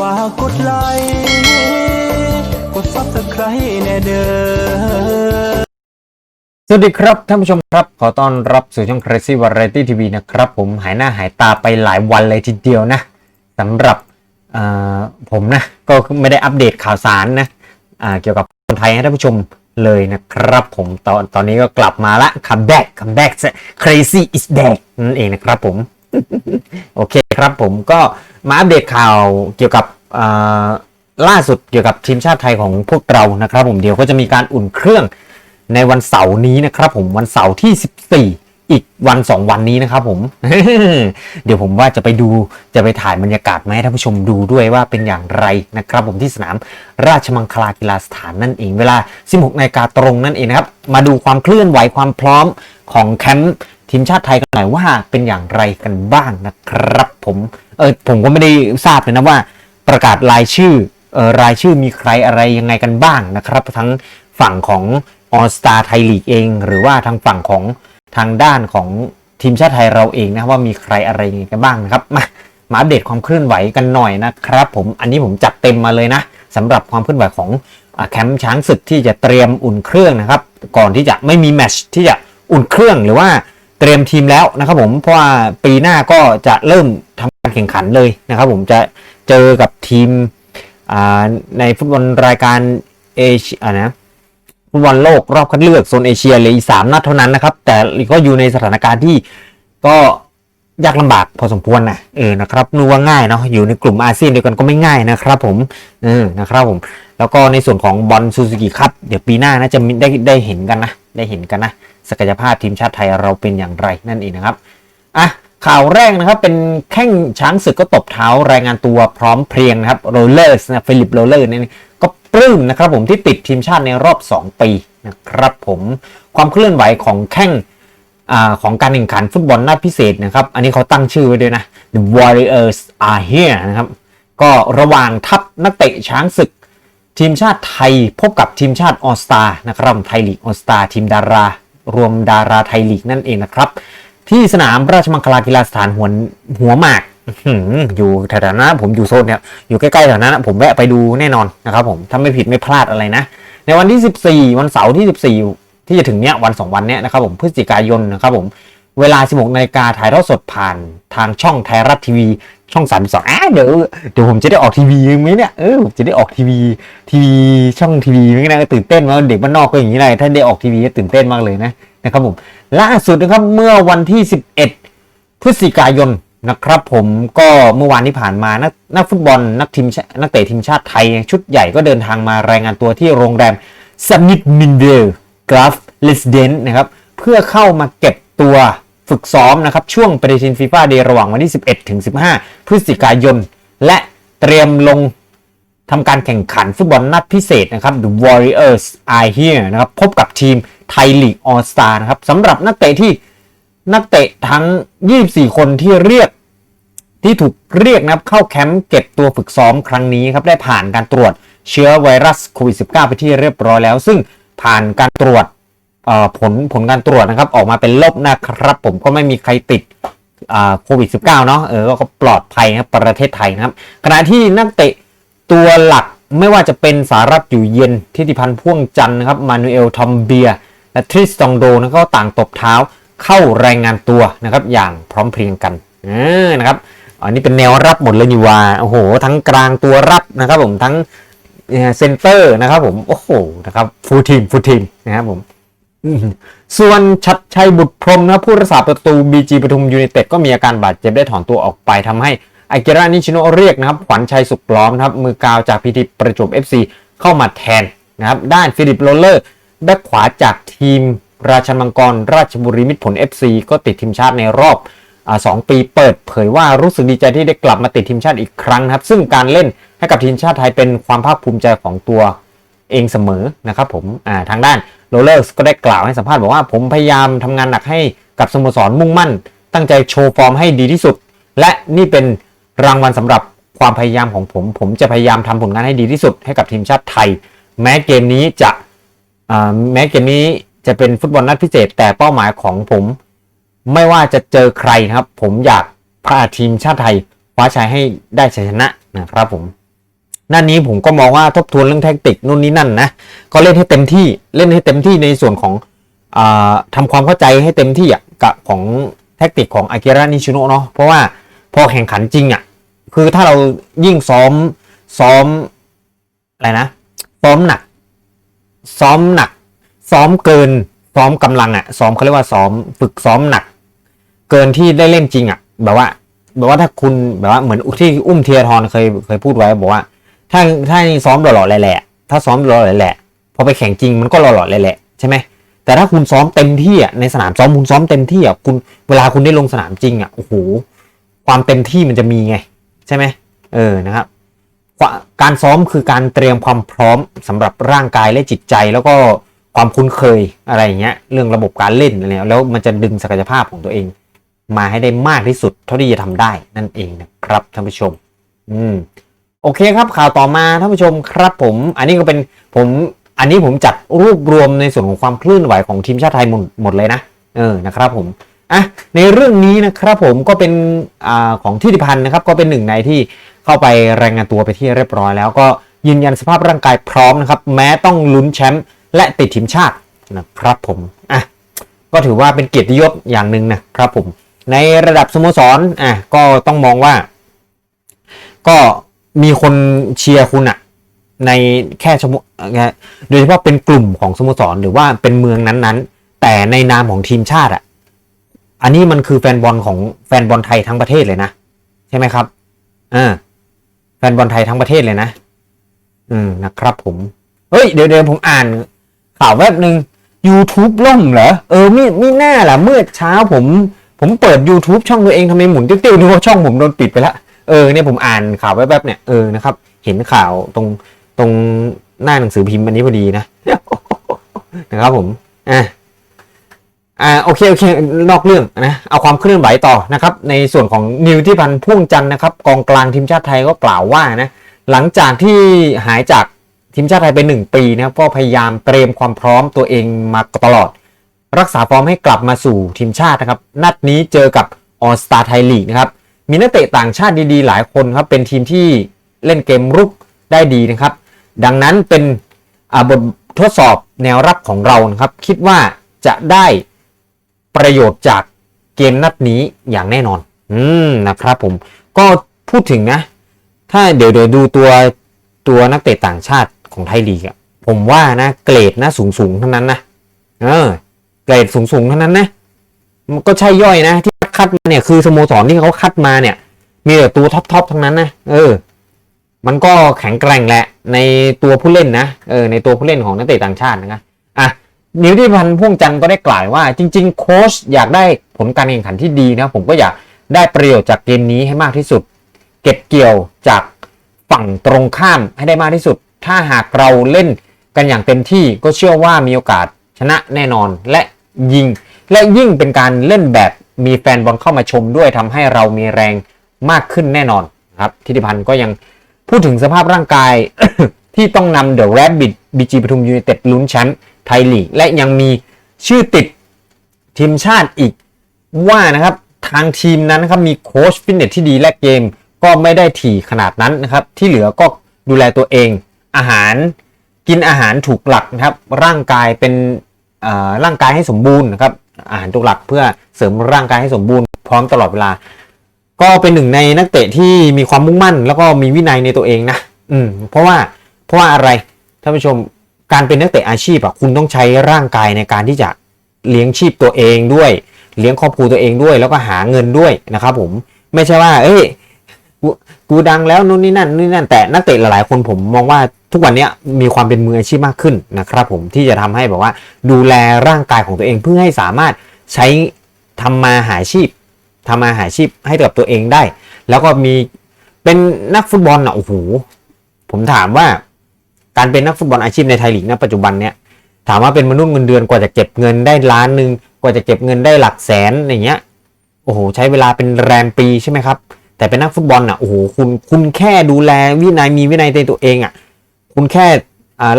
ฝากกดไลค์กดซับสไครต์แน่เด้อสวัสดีครับท่านผู้ชมครับ ขอต้อนรับสู่ช่อง Crazy Variety TV นะครับ ผมหายหน้าหายตาไปหลายวันเลยทีเดียวนะสำหรับผมนะ ก็ไม่ได้อัปเดตข่าวสารนะเกี่ยวกับคนไทยให้ท่านผู้ชมเลยนะครับ ผมตอนตอนนี้ก็กลับมาละ come back come back crazy is back นั่นเองนะครับผม โอเคครับผมก็มาอัปเดตข่าวเกี่ยวกับล่าสุดเกี่ยวกับทีมชาติไทยของพวกเรานะครับ ผมเดี๋ยวก็จะมีการอุ่นเครื่องในวันเสาร์นี้นะครับผมวันเสาร์ที่ 14 อีกวัน 2 วันนี้นะครับผม เดี๋ยวผมว่าจะไปดูจะไปถ่ายบรรยากาศมาให้ท่านผู้ชมดูด้วยว่าเป็นอย่างไรนะครับผมที่สนามราชมังคลากีฬาสถานนั่นเองเวลา 16นาฬิกาตรงนั่นเองนะครับ มาดูความเคลื่อนไหวความพร้อมของแคมป์ ทีมชาติไทยกันหน่อยว่าเป็นอย่างไรกันบ้างนะครับ ผมเออผมก็ไม่ได้ทราบเลยนะว่า ประกาศรายชื่อเออรายชื่อมีใครอะไรยังไงกันบ้างนะครับ ทั้งฝั่งของออสตาไทยลีกเอง หรือว่าทางฝั่งของทางด้านของทีมชาติไทยเราเองนะว่ามีใครอะไรยังไงกันบ้างนะครับมามาอัปเดตความเคลื่อนไหวกันหน่อยนะครับ ผมอันนี้ผมจัดเต็มมาเลยนะสำหรับความเคลื่อนไหวของแคมป์ช้างศึกที่จะเตรียมอุ่นเครื่องนะครับ ก่อนที่จะไม่มีแมตช์ที่จะอุ่นเครื่องหรือว่า เตรียมทีมแล้วนะครับผมเพราะว่าปีหน้าก็จะเริ่มทำการแข่งขันเลยนะครับผมจะเจอกับทีมในฟุตบอลรายการเอเชียอ่านะฟุตบอลโลกรอบคัดเลือกโซนเอเชียเลยสามนัดเท่านั้นนะครับ แต่ก็อยู่ในสถานการณ์ที่ก็ยากลำบากพอสมควรนะเออนะครับนึกว่าง่ายเนาะอยู่ในกลุ่มอาเซียนเดียวกันก็ไม่ง่ายนะครับผมเออนะครับผม แล้วก็ในส่วนของบอลซูซูกิครับเดี๋ยวปีหน้านะจะได้ได้เห็นกันนะได้เห็นกันนะ ศักยภาพทีมชาติไทยเราเป็นอย่างไรนั่นเองนะครับอะข่าวแรกนะครับเป็นแข้งช้างศึกก็ตบเท้ารายงานตัวพร้อมเพรียงนะครับโรเลอร์สนะฟิลิปโรเลอร์เนี่ยก็ปลื้มนะครับผมที่ติดทีมชาติในรอบ 2 ปีนะครับผมความเคลื่อนไหวของแข้งอาของการแข่งขันฟุตบอลนัดพิเศษนะครับ อันนี้เขาตั้งชื่อไว้ด้วยนะ The Warriors are here นะครับ ก็ระหว่างทัพนักเตะช้างศึก ทีมชาติไทยพบกับทีมชาติออสตานะครับไทยลีกออสตาทีมดารา รวมดาราไทยลีกนั่นเองนะครับ ที่สนามราชมังคลากีฬาสถานหัวหัวหมากอยู่แถวๆนั้นผมอยู่โซนเนี่ยอยู่ใกล้ๆแถวนั้นผมแวะไปดูแน่นอนนะครับผมถ้าไม่ผิดไม่พลาดอะไรนะ ในวันที่ 14 วันเสาร์ที่ 14 ที่จะถึงเนี้ยวัน 2 วันเนี้ยนะครับผมพฤศจิกายนนะครับผมเวลา 16นาฬิกาถ่ายทอดสดผ่านทางช่องไทยรัฐทีวี ช่อง32อะเดี๋ยวเดี๋ยวผมจะได้ออกทีวีไหมเนี่ยเออผมจะได้ออกทีวีทีวีช่องทีวีไหมนะตื่นเต้นมากเด็กบ้านนอกก็อย่างนี้เลยถ้าได้ออกทีวีก็ตื่นเต้นมากเลยนะนะครับผมล่าสุดนะครับเมื่อวันที่ 11 พฤศจิกายนนะครับผมก็เมื่อวานที่ผ่านมานักนักฟุตบอลนักทีมชานักเตะทีมชาติไทย ชุดใหญ่ก็เดินทางมารายงานตัวที่โรงแรมสมิธมินเดลกราฟเลสเดนนะครับเพื่อเข้ามาเก็บตัว ฝึกซ้อมนะครับช่วงปฏิทินฟีฟ่าเดย์ระหว่างวันที่ 11 ถึง 15 พฤศจิกายน และเตรียมลงทำการแข่งขันฟุตบอลนัดพิเศษนะครับ The Warriors are here นะครับพบกับทีมไทยลีกออสตานะครับสำหรับนักเตะที่นักเตะทั้ง 24 คนที่เรียกที่ถูกเรียกนะครับเข้าแคมป์เก็บตัวฝึกซ้อมครั้งนี้ครับได้ผ่านการตรวจเชื้อไวรัสโควิด -19 ไปที่เรียบร้อยแล้ว ซึ่งผ่านการตรวจ ผลผลการตรวจนะครับ ออกมาเป็นลบนะครับ ผมก็ไม่มีใครติดโควิด -19 เนาะเออก็ปลอดภัยนะประเทศไทยนะครับ ขณะที่นักเตะตัวหลักไม่ว่าจะเป็นสารัตอยู่เย็นทิติพันธ์พ่วงจันนะครับมานูเอลทอมเบีย และทริสตองโดนะก็ต่างตบเท้าเข้ารายงานตัวนะครับ อย่างพร้อมเพรียงกันออนะครับอันนี้เป็นแนวรับหมดเลยนี่ว่าโอ้โห ทั้งกลางตัวรับนะครับ ผมทั้งเซนเตอร์นะครับ ผมโอ้โหนะครับฟูลทีมฟูลทีมนะครับผม ส่วนชัดชัยบุตรพรมนะผู้รักษาประตูบีจีปทุมยูไนเต็ดก็มีอาการบาดเจ็บได้ถอนตัวออกไปทำให้อากิระนิชิโนเรียกนะครับ ขวัญชัยสุขล้อมนะครับ มือกาวจากพีทีประจวบ FC เข้ามาแทนนะครับ ด้านฟิลิปโรเลอร์แบ็คขวาจากทีมราชมังกร ราชบุรีมิตรผล FC ก็ติดทีมชาติในรอบสองปีเปิดเผยว่ารู้สึกดีใจที่ได้กลับมาติดทีมชาติอีกครั้งนะครับ ซึ่งการเล่นให้กับทีมชาติไทยเป็นความภาคภูมิใจของตัว เองเสมอนะครับผมาทางด้านโรเลอร์ก็ได้กล่าวให้สัมภาษณ์บอกว่าผมพยายามทำงานหนักให้กับสโมสรมุ่งมั่น ตั้งใจโชว์ฟอร์มให้ดีที่สุด และนี่เป็นรางวัลสำหรับความพยายามของผม ผมจะพยายามทำผลงานให้ดีที่สุดให้กับทีมชาติไทย แม้เกมนี้จะแม้เกมนี้จะเป็นฟุตบอลนัดพิเศษ แต่เป้าหมายของผม ไม่ว่าจะเจอใครครับ ผมอยากพาทีมชาติไทยคว้าชัยให้ได้ชัยชนะนะครับผม หน้านี้ผมก็มองว่าทบทวนเรื่องแท็กติกนู่นนี่นั่นนะก็เล่นให้เต็มที่เล่นให้เต็มที่ในส่วนของอาทำความเข้าใจให้เต็มที่อะกับของแท็กติกของอากิระนิชิโนะเนาะเพราะว่าพอแข่งขันจริงอะคือถ้าเรายิ่งซ้อมซ้อมอะไรนะซ้อมหนัก ซ้อมหนัก ซ้อมเกิน ซ้อมกำลังอะ ซ้อมเขาเรียกว่าซ้อมฝึกซ้อมหนัก เกินที่ได้เล่นจริงอะแบบว่าแบบว่าถ้าคุณแบบว่าเหมือนที่อุ้มเทียทรเคยเคยพูดไว้บอกว่า ถ้าถ้าซ้อมหล่อๆแหละถ้าซ้อมหล่อๆแหละพอไปแข่งจริงมันก็หล่อๆแหละใช่ไหมแต่ถ้าคุณซ้อมเต็มที่อะในสนามซ้อมคุณซ้อมเต็มที่อะคุณเวลาคุณได้ลงสนามจริงอะโอ้โหความเต็มที่มันจะมีไง ใช่ไหมเออนะครับการซ้อมคือการเตรียมความพร้อมสำหรับร่างกายและจิตใจ แล้วก็ความคุ้นเคยอะไรเงี้ยเรื่องระบบการเล่นอะไรแล้วมันจะดึงศักยภาพของตัวเอง มาให้ได้มากที่สุดเท่าที่จะทำได้นั่นเองนะครับท่านผู้ชม อืม โอเคครับข่าวต่อมาท่านผู้ชมครับผม อันนี้ก็เป็นผมอันนี้ผมจัดรวบรวมในส่วนของความเคลื่อนไหวของทีมชาติไทยหมดหมดเลยนะเออนะครับผมอะในเรื่องนี้นะครับผมก็เป็นอ่าของทิติพันธ์นะครับก็เป็นหนึ่งในที่เข้าไปรายงานตัวไปที่เรียบร้อยแล้วก็ยืนยันสภาพร่างกายพร้อมนะครับแม้ต้องลุ้นแชมป์และติดทีมชาตินะครับผมอะก็ถือว่าเป็นเกียรติยศอย่างหนึ่งนะครับผมในระดับสโมสรอะก็ต้องมองว่า ก็ มีคนเชียร์คุณอะในแค่ชมโดยเฉพาะเป็นกลุ่มของสโมสรหรือว่าเป็นเมืองนั้นๆ แต่ในนามของทีมชาติอะอันนี้มันคือแฟนบอลของแฟนบอลไทยทั้งประเทศเลยนะ ใช่ไหมครับอ่าแฟนบอลไทยทั้งประเทศเลยนะ อืมนะครับผม เฮ้ย เดี๋ยวเดี๋ยวผมอ่านข่าวแวบหนึ่ง YouTube ล่มเหรอ เออไม่ไม่น่าล่ะเมื่อเช้าผม ผมเปิด YouTube ช่องตัวเองทำไมหมุนติ้วๆนึกว่าช่องผมโดนปิดไปแล้ว เออเนี่ยผมอ่านข่าวแวบๆเนี่ยเออนะครับ เห็นข่าวตรงตรงหน้าหนังสือพิมพ์อันนี้พอดีนะนะครับผมอ่าอ่าโอเคโอเคนอกเรื่องนะเอาความเคลื่อนไหวต่อนะครับ ในส่วนของนิวที่พันธ์พ่วงจันนะครับ กองกลางทีมชาติไทยก็กล่าวว่านะหลังจากที่หายจากทีมชาติไทยไปหนึ่งปีนะครับก็พยายามเตรียมความพร้อมตัวเองมาตลอด รักษาฟอร์มให้กลับมาสู่ทีมชาตินะครับ นัดนี้เจอกับออสตาไทยลีกนะครับ มีนักเตะต่างชาติดีๆ หลายคนครับ เป็นทีมที่เล่นเกมรุกได้ดีนะครับ ดังนั้นเป็นบททดสอบแนวรับของเรานะครับ คิดว่าจะได้ประโยชน์จากเกมนัดนี้อย่างแน่นอน อืมนะครับผมก็พูดถึงนะ ถ้าเดี๋ยวเดี๋ยวดูตัวตัวนักเตะต่างชาติของไทยลีกอะผมว่านะเกรดนะสูงสูงๆทั้งนั้นนะเออเกรดสูงสูงๆทั้งนั้นนะมันก็ใช่ย่อยนะที่ คัดมาเนี่ยคือสโมสรที่เขาคัดมาเนี่ย มีแต่ตัวท็อปๆทั้งนั้นนะเออ มันก็แข็งแกร่งแหละ ในตัวผู้เล่นนะเออในตัวผู้เล่นของนักเตะต่างชาตินะอะนิวที่พันพ่วงจันก็ได้กล่าวว่า จริง ๆ โค้ชอยากได้ผลการแข่งขันที่ดีนะ ผมก็อยากได้ประโยชน์จากเกมนี้ให้มากที่สุด เก็บเกี่ยวจากฝั่งตรงข้ามให้ได้มากที่สุด ถ้าหากเราเล่นกันอย่างเต็มที่ก็เชื่อว่ามีโอกาสชนะแน่นอนและยิง และยิ่งเป็นการเล่นแบบ มีแฟนบอลเข้ามาชมด้วยทำให้เรามีแรงมากขึ้นแน่นอนครับทิติพันธ์ก็ยังพูดถึงสภาพร่างกายที่ต้องนำเดอะแรดบิดบีจีปทุมยูไนเต็ดลุ้นแชมป์ไทยลีก และยังมีชื่อติดทีมชาติอีกว่านะครับทางทีมนั้นนครับมีโค้ชฟิตเนสที่ดีและเกมก็ไม่ได้ถี่ขนาดนั้นนะครับ ที่เหลือก็ดูแลตัวเอง อาหารกินอาหารถูกหลักนะครับ ร่างกายเป็นร่างกายให้สมบูรณ์นะครับ อาหารตัวหลักเพื่อเสริมร่างกายให้สมบูรณ์พร้อมตลอดเวลา ก็เป็นหนึ่งในนักเตะที่มีความมุ่งมั่น แล้วก็มีวินัยในตัวเองนะอืมเพราะว่าเพราะว่าอะไรท่านผู้ชมการเป็นนักเตะอาชีพอะคุณต้องใช้ร่างกายในการที่จะเลี้ยงชีพตัวเองด้วย เลี้ยงครอบครัวตัวเองด้วย แล้วก็หาเงินด้วยนะครับผมไม่ใช่ว่า เอ้ย กูกูดังแล้วนู่นนี่นั่นนู่นนี่นั่นแต่นักเตะหลายๆคนผมมองว่าทุกวันนี้มีความเป็นมืออาชีพมากขึ้นนะครับ ผมที่จะทำให้แบบว่าดูแลร่างกายของตัวเองเพื่อให้สามารถใช้ทำมาหาชีพทำมาหาชีพให้กับตัวเองได้ แล้วก็มีเป็นนักฟุตบอลอะโอ้โหผมถามว่า การเป็นนักฟุตบอลอาชีพในไทยลีกณปัจจุบันเนี้ยถามว่าเป็นมนุษย์เงินเดือนกว่าจะเก็บเงินได้ล้านหนึ่งกว่าจะเก็บเงินได้หลักแสนอย่างเงี้ยโอ้โหใช้เวลาเป็นแรมปีใช่ไหมครับ แต่เป็นนักฟุตบอลอะโอ้โหคุณคุณแค่ดูแลวินัยมีวินัยในตัวเองอะคุณแค่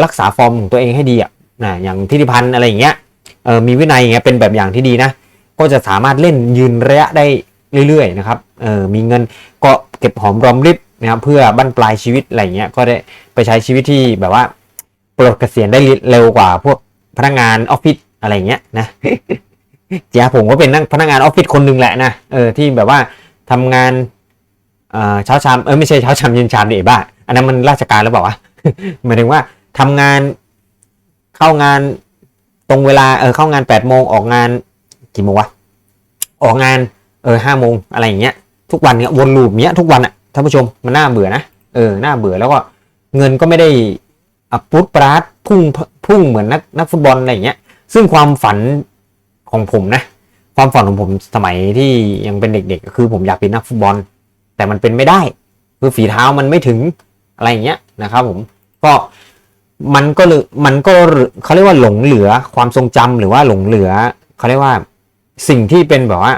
รักษาฟอร์มของตัวเองให้ดีอะนะอย่างทิติพันธ์อะไรอย่างเงี้ยเออมีวินัยอย่างเงี้ยเป็นแบบอย่างที่ดีนะ ก็จะสามารถเล่นยืนระยะได้เรื่อยๆนะครับเออมีเงินก็เก็บหอมรอมริบนะครับเพื่อบั้นปลายชีวิตอะไรเงี้ยก็ได้ไปใช้ชีวิตที่แบบว่าปลดเกษียณได้เร็วกว่าพวกพนักงานออฟฟิศอะไรเงี้ยนะเจ้าผมก็เป็นนักพนักงานออฟฟิศคนหนึ่งแหละนะเออที่แบบว่าทำงาน เออเช้าชามเออไม่ใช่เช้าชามเย็นชามดิบ้าอันนั้นมันราชการหรือเปล่าวะหมายถึงว่าทำงานเข้างานตรงเวลาเออเข้างานแปดโมงออกงานกี่โมงวะออกงานเออห้าโมงอะไรอย่างเงี้ยทุกวันเนี้ยวนลูปเนี้ยทุกวันอะท่านผู้ชมมันน่าเบื่อนะเออน่าเบื่อแล้วก็เงินก็ไม่ได้อัปปุดปราดพุ่งพุ่งเหมือนนักนักฟุตบอลอะไรอย่างเงี้ย ซึ่งความฝันของผมนะ ความฝันของผมสมัยที่ยังเป็นเด็กๆก็คือผมอยากเป็นนักฟุตบอล แต่มันเป็นไม่ได้ คือฝีเท้ามันไม่ถึงอะไรอย่างเงี้ยนะครับผมก็มันก็มันก็เขาเรียกว่าหลงเหลือความทรงจำหรือว่าหลงเหลือเขาเรียกว่าสิ่งที่เป็นแบบว่า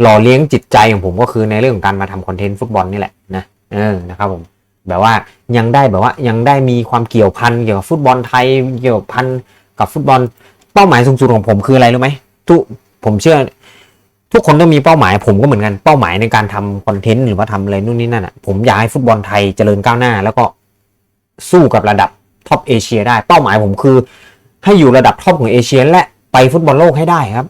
หล่อเลี้ยงจิตใจของผมก็คือในเรื่องของการมาทำคอนเทนต์ฟุตบอลนี่แหละนะเออนะครับผมแบบว่ายังได้แบบว่ายังได้มีความเกี่ยวพันเกี่ยวกับฟุตบอลไทยเกี่ยวพันกับฟุตบอลเป้าหมายสูงสุดของผมคืออะไรรู้ไหมทุผมเชื่อ ทุกคนต้องมีเป้าหมาย ผมก็เหมือนกันเป้าหมายในการทำคอนเทนต์หรือว่าทำอะไรนู่นนี่นั่นอะผมอยากให้ฟุตบอลไทยเจริญก้าวหน้า แล้วก็สู้กับระดับท็อปเอเชียได้ เป้าหมายผมคือ ให้อยู่ระดับท็อปของเอเชียและไปฟุตบอลโลกให้ได้ครับ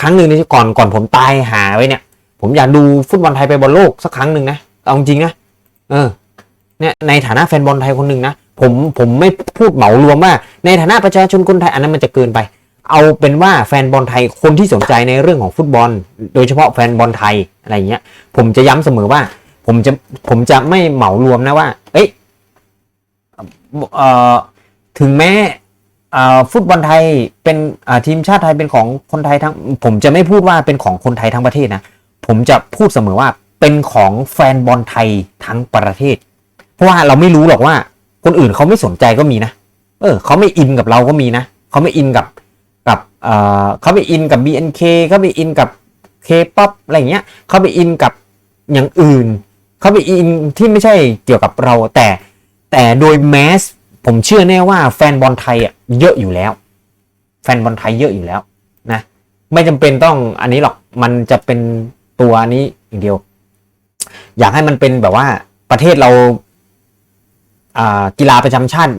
ครั้งหนึ่งนี่ก่อนก่อนผมตายหาไว้เนี่ย ผมอยากดูฟุตบอลไทยไปบอลโลกสักครั้งหนึ่งนะเอาจริงนะเออเนี่ยในฐานะแฟนบอลไทยคนหนึ่งนะผมผมไม่พูดเหมารวมว่า ในฐานะประชาชนคนไทยอันนั้นมันจะเกินไป เอาเป็นว่าแฟนบอลไทยคนที่สนใจในเรื่องของฟุตบอล โดยเฉพาะแฟนบอลไทยอะไรเงี้ย ผมจะย้ำเสมอว่า ผมจะผมจะไม่เหมารวมนะว่า เอ้ยออถึงแม้ฟุตบอลไทยเป็นทีมชาติไทยเป็นของคนไทยทั้ง ผมจะไม่พูดว่าเป็นของคนไทยทั้งประเทศนะผมจะพูดเสมอว่าเป็นของแฟนบอลไทยทั้งประเทศ เพราะว่าเราไม่รู้หรอกว่า คนอื่นเขาไม่สนใจก็มีนะ เออเขาไม่อินกับเราก็มีนะเขาไม่อินกับ เขาไม่อินกับ BNK เขาไม่อินกับ K-POP อะไรเงี้ยเขาไปอินกับอย่างอื่น เขาไปอินที่ไม่ใช่เกี่ยวกับเราแต่แต่โดยแมสผมเชื่อแน่ว่าแฟนบอลไทยอะเยอะอยู่แล้ว แฟนบอลไทยเยอะอยู่แล้วนะไม่จำเป็นต้องอันนี้หรอกมันจะเป็นตัวนี้อย่างเดียว อยากให้มันเป็นแบบว่าประเทศเราอ่ากีฬาประจำชาติ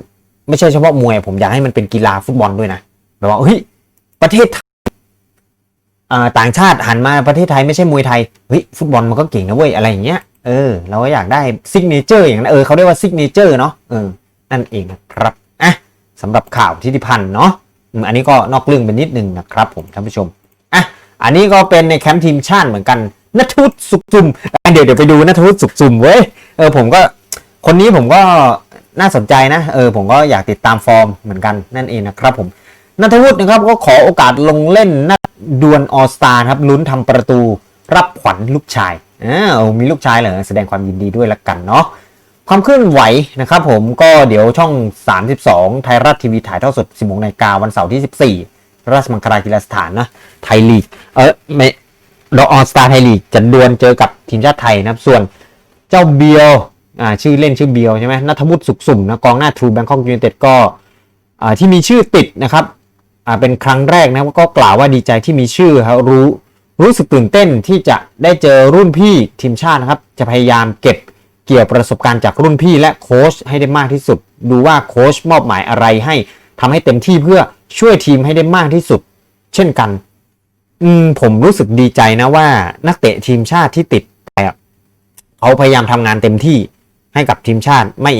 ไม่ใช่เฉพาะมวย ผมอยากให้มันเป็นกีฬาฟุตบอลด้วยนะแบบว่าเฮ้ย ประเทศต่างชาติหันมาประเทศไทยไม่ใช่มวยไทยเฮ้ยฟุตบอลมันก็เก่งนะเว้ยอะไรอย่างเงี้ยเออเราก็อยากได้ซิกเนเจอร์อย่างนั้นเออเขาเรียกว่าซิกเนเจอร์เนาะเออนั่นเองนะครับอะสำหรับข่าวทิติพันธ์เนาะอันนี้ก็นอกเรื่องไปนิดนึงนะครับผมท่านผู้ชมอะอันนี้ก็เป็นในแคมป์ทีมชาติเหมือนกันนัทวุฒิสุขจุมเดี๋ยวเดี๋ยวไปดูนัทวุฒิสุขจุมเว้ยเออผมก็คนนี้ผมก็น่าสนใจนะเออผมก็อยากติดตามฟอร์มเหมือนกันนั่นเองนะครับผม นัทวุฒินะครับก็ขอโอกาสลงเล่นนัดดวลออสตาครับลุ้นทำประตูรับขวัญลูกชายอ้าวมีลูกชายเหรอแสดงความยินดีด้วยละกันเนาะความเคลื่อนไหวนะครับผมก็เดี๋ยวช่อง 32 ไทยรัฐทีวีถ่ายทอดสด10โมงนาฬิกาวันเสาร์ที่ 14 ราชมังคลากีฬาสถานนะไทยลีก เออไม่ดออสตาไทยลีกจะดวลเจอกับทีมชาติไทยนะครับ ส่วนเจ้าเบียวอ่าชื่อเล่นชื่อเบียวใช่ไหมนัทวุฒิสุขสุ่มนะกองหน้าทรูแบงคอกยูไนเต็ดก็อ่าที่มีชื่อติดนะครับ เป็นครั้งแรกนะก็กล่าวว่าดีใจที่มีชื่อครับรู้รู้สึกตื่นเต้นที่จะได้เจอรุ่นพี่ทีมชาตินะครับ จะพยายามเก็บเกี่ยวประสบการณ์จากรุ่นพี่และโค้ชให้ได้มากที่สุด ดูว่าโค้ชมอบหมายอะไรให้ทำให้เต็มที่เพื่อช่วยทีมให้ได้มากที่สุด เช่นกัน อืมผมรู้สึกดีใจนะว่า นักเตะทีมชาติที่ติดไปอะเขาพยายามทำงานเต็มที่ให้กับทีมชาติไม่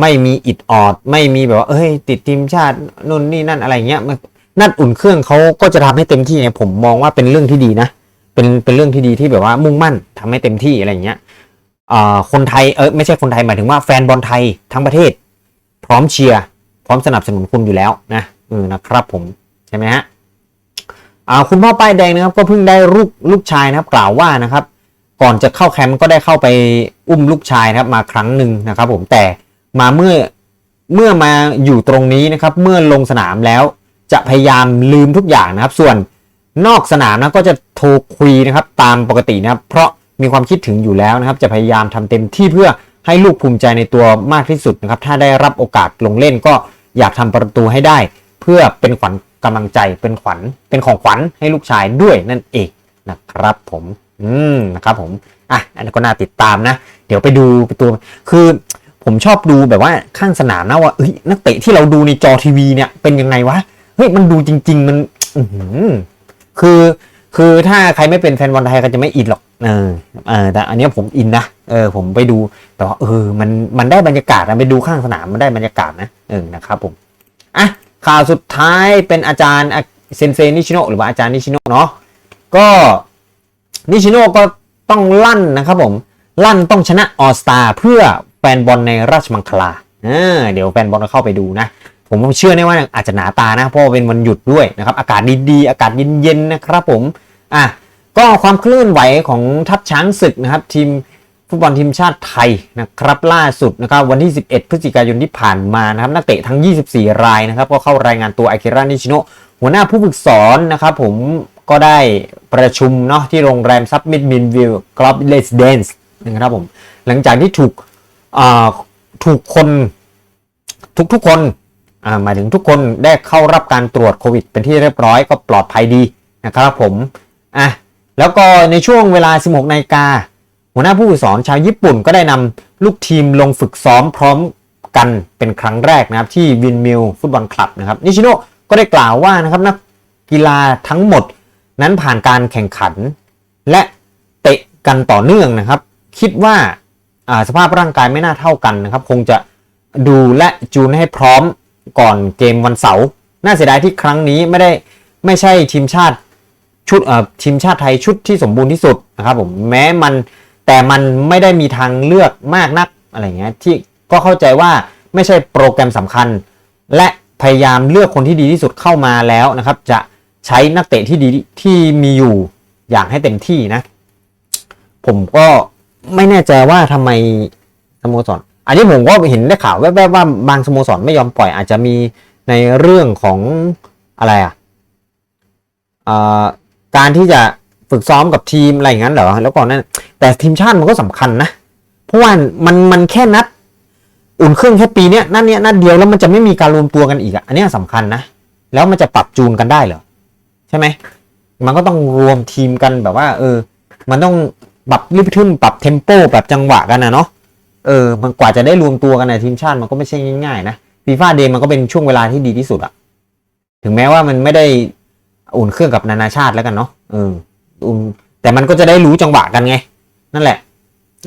ไม่มีอิดออด ไม่มีแบบว่าเอ้ย ติดทีมชาตินู่นนี่นั่นอะไรเงี้ยมันนั่นอุ่นเครื่องเขาก็จะทำให้เต็มที่เนี่ยผมมองว่าเป็นเรื่องที่ดีนะเป็นเป็นเรื่องที่ดีที่แบบว่ามุ่งมั่นทำให้เต็มที่อะไรเงี้ยอ่าคนไทยเออไม่ใช่คนไทยหมายถึงว่าแฟนบอลไทยทั้งประเทศ พร้อมเชียร์พร้อมสนับสนุนคุณอยู่แล้วนะเออนะครับผมใช่ไหมฮะอ่าคุณพ่อป้ายแดงนะครับก็เพิ่งได้ลูกลูกชายนะครับกล่าวว่านะครับ ก่อนจะเข้าแคมป์ก็ได้เข้าไปอุ้มลูกชายนะครับมาครั้งหนึ่งนะครับ ผมแต่ มาเมื่อเมื่อมาอยู่ตรงนี้นะครับ เมื่อลงสนามแล้วจะพยายามลืมทุกอย่างนะครับ ส่วนนอกสนามนะก็จะโทรคุยนะครับตามปกตินะครับ เพราะมีความคิดถึงอยู่แล้วนะครับ จะพยายามทำเต็มที่เพื่อให้ลูกภูมิใจในตัวมากที่สุดนะครับ ถ้าได้รับโอกาสลงเล่นก็อยากทำประตูให้ได้ เพื่อเป็นขวัญกำลังใจเป็นขวัญเป็นของขวัญให้ลูกชายด้วยนั่นเองนะครับผม อืมนะครับผมอะอันนี้ก็น่าติดตามนะ เดี๋ยวไปดูตัวคือ ผมชอบดูแบบว่าข้างสนามนะว่าเอ้ยนักเตะที่เราดูในจอทีวีเนี่ยเป็นยังไงวะเฮ้ยมันดูจริง ๆ มันอืคือคือถ้าใครไม่เป็นแฟนบอลไทยก็จะไม่อินหรอกเออเออแต่อันนี้ผมอินนะเออ ผมไปดูแต่ว่าเออ มันมันได้บรรยากาศนะไปดูข้างสนามมันได้บรรยากาศนะเออนะครับผมอะข่าวสุดท้ายเป็นอาจารย์เซนเซนิชิโนหรือว่าอาจารย์นิชิโนเนาะก็นิชิโนก็ต้องลั่นนะครับผมลั่นต้องชนะออสตาเพื่อ ฟนบอลในราชมังคลาเออเดี๋ยวแฟนบอลก็เข้าไปดูนะ ผมเชื่อแน่ว่าอาจจะหนาตานะ เพราะเป็นวันหยุดด้วยนะครับ อากาศดีๆ อากาศเย็นๆนะครับผม อะ ก็ความเคลื่อนไหวของทัพช้างศึกนะครับ ทีมฟุตบอลทีมชาติไทยนะครับล่าสุดนะครับวันที่ 11 พฤศจิกายนที่ผ่านมานะครับนักเตะทั้ง 24 รายนะครับก็เข้ารายงานตัวไอากิระนิชิโนหัวหน้าผู้ฝึกสอนนะครับผมก็ได้ประชุมเนาะที่โรงแรมซับมิดมินวิวกรอบเลสเดนส์นะครับผมหลังจากที่ถูก ถูกคนทุกทุกๆคนหมายถึงทุกคนได้เข้ารับการตรวจโควิด เป็นที่เรียบร้อยก็ปลอดภัยดีนะครับผมอะแล้วก็ในช่วงเวลา 16นาฬิกาหัวหน้าผู้ฝึกสอนชาวญี่ปุ่นก็ได้นำลูกทีมลงฝึกซ้อมพร้อมกันเป็นครั้งแรกนะครับที่วินมิลฟุตบอลคลับนะครับนิชิโนก็ได้กล่าวว่านะครับนักกีฬาทั้งหมดนั้นผ่านการแข่งขัน และเตะกันต่อเนื่องนะครับ คิดว่า สภาพร่างกายไม่น่าเท่ากันนะครับ คงจะดูและจูนให้พร้อมก่อนเกมวันเสาร์น่าเสียดายที่ครั้งนี้ไม่ได้ไม่ใช่ทีมชาติชุดเอ่อทีมชาติไทยชุดที่สมบูรณ์ที่สุดนะครับผมแม้มันแต่มันไม่ได้มีทางเลือกมากนักอะไรเงี้ยที่ก็เข้าใจว่าไม่ใช่โปรแกรมสำคัญ และพยายามเลือกคนที่ดีที่สุดเข้ามาแล้วนะครับ จะใช้นักเตะที่ดีที่มีอยู่อย่างให้เต็มที่นะ ผมก็ ไม่แน่ใจว่าทำไมสโมสร อันนี้ผมก็เห็นได้ข่าวแวบๆว่าบางสโมสรไม่ยอมปล่อย อาจจะมีในเรื่องของอะไรอะอการที่จะฝึกซ้อมกับทีมอะไรอย่างนั้นเหรอ แล้วก่อนนั้น แต่ทีมชาติมันก็สำคัญนะ เพราะว่ามันมันแค่นัด อุ่นเครื่องแค่ปีเนี้ยนัดเนี้ยนัดเดียวแล้วมันจะไม่มีการรวมตัวกันอีกอะ อันนี้ยสำคัญนะ แล้วมันจะปรับจูนกันได้เหรอ ใช่ไหม มันก็ต้องรวมทีมกันแบบว่า เออ มันต้อง ปรับริทึมปรับเทมโปปรับจังหวะกันนะเนาะเออมันกว่าจะได้รวมตัวกันในทีมชาติมันก็ไม่ใช่ง่ายๆนะฟีฟ่าเดย์มันก็เป็นช่วงเวลาที่ดีที่สุดอะถึงแม้ว่ามันไม่ได้อุ่นเครื่องกับนานาชาติแล้วกันเนาะเอออุ่นแต่มันก็จะได้รู้จังหวะกันไง นั่นแหละ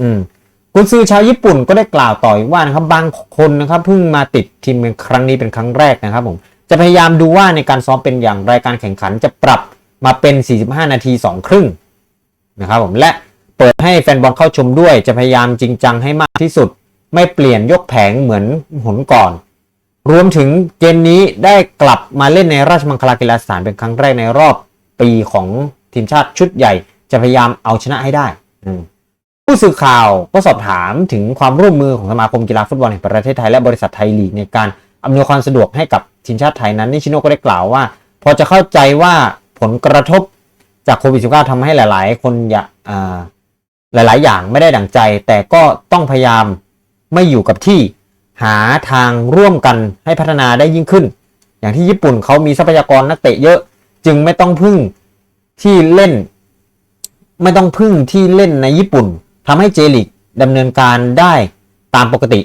อืมกุนซือชาวญี่ปุ่นก็ได้กล่าวต่ออีกว่านะครับบางคนนะครับเพิ่งมาติดทีมเป็นครั้งนี้เป็นครั้งแรกนะครับผมจะพยายามดูว่าในการซ้อมเป็นอย่างไรการแข่งขันจะปรับมาเป็น 45 นาที 2 ครึ่งนะครับผมและ เปิดให้แฟนบอลเข้าชมด้วยจะพยายามจริงจังให้มากที่สุด ไม่เปลี่ยนยกแผงเหมือนหนก่อน รวมถึงเกมนี้ได้กลับมาเล่นในราชมังคลากีฬาสถานเป็นครั้งแรกในรอบปีของทีมชาติชุดใหญ่ จะพยายามเอาชนะให้ได้ผู้สื่อข่าวก็สอบถามถึงความร่วมมือของสมาคมกีฬาฟุตบอลแห่งประเทศไทยและบริษัทไทยลีกในการอำนวยความสะดวกให้กับทีมชาติไทยนั้นนิชิโนก็ได้กล่าวว่า พอจะเข้าใจว่าผลกระทบจากโควิด -19 ทำให้หลาย ๆ คนอยาก หลาย ๆ อย่างไม่ได้ดั่งใจ แต่ก็ต้องพยายามไม่อยู่กับที่หาทางร่วมกันให้พัฒนาได้ยิ่งขึ้น อย่างที่ญี่ปุ่นเขามีทรัพยากรนักเตะเยอะ จึงไม่ต้องพึ่งที่เล่น ไม่ต้องพึ่งที่เล่นในญี่ปุ่นทำให้เจลิกดำเนินการได้ตามปกติ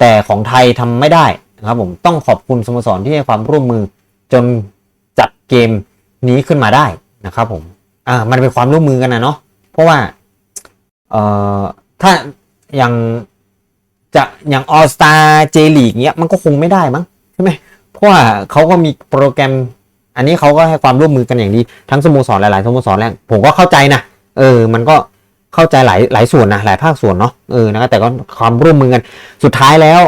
แต่ของไทยทำไม่ได้นะครับผมต้องขอบคุณสโมสรที่ให้ความร่วมมือจนจัดเกมนี้ขึ้นมาได้นะครับผมอ่ามันเป็นความร่วมมือกันนะเนาะเพราะว่า เอ่อถ้าอย่างจะอย่างออสตาเจลีกเนี้ยมันก็คงไม่ได้มั้งใช่ไหมเพราะว่าเขาก็มีโปรแกรม อันนี้เขาก็ให้ความร่วมมือกันอย่างดีทั้งสโมสรหลายๆสโมสรแล้วผมก็เข้าใจนะเออ มันก็เข้าใจหลายหลายส่วนนะหลายภาคส่วนเนาะเออนะแต่ก็ความร่วมมือกันสุดท้ายแล้ว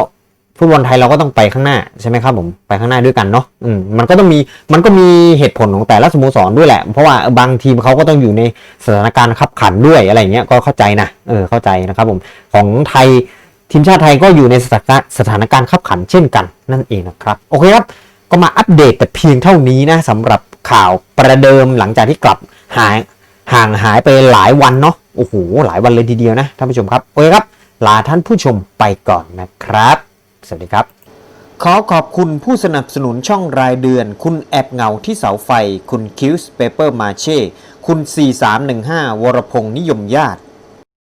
ฟุตบอลไทยเราก็ต้องไปข้างหน้าใช่ไหมครับผมไปข้างหน้าด้วยกันเนาะอืมมันก็ต้องมีมันก็มีเหตุผลของแต่ละสโมสรด้วยแหละ เพราะว่าบางทีมเขาก็ต้องอยู่ในสถานการณ์ขับขันด้วยอะไรเงี้ยก็เข้าใจนะเออเข้าใจนะครับผมของไทยทีมชาติไทยก็อยู่ในสถานการณ์สถานการณ์ขับขันเช่นกันนั่นเองนะครับโอเคครับก็มาอัปเดตแต่เพียงเท่านี้นะสำหรับข่าวประเดิมหลังจากที่กลับหายห่างหายไปหลายวันเนาะโอ้โหหลายวันเลยทีเดียวนะท่านผู้ชมครับโอเคครับลาท่านผู้ชมไปก่อนนะครับ สวัสดีครับ ขอขอบคุณผู้สนับสนุนช่องรายเดือน คุณแอบเงาที่เสาไฟ คุณคิวส์เปเปอร์มาเช่ คุณ 4315 วรพงษ์นิยมญาติ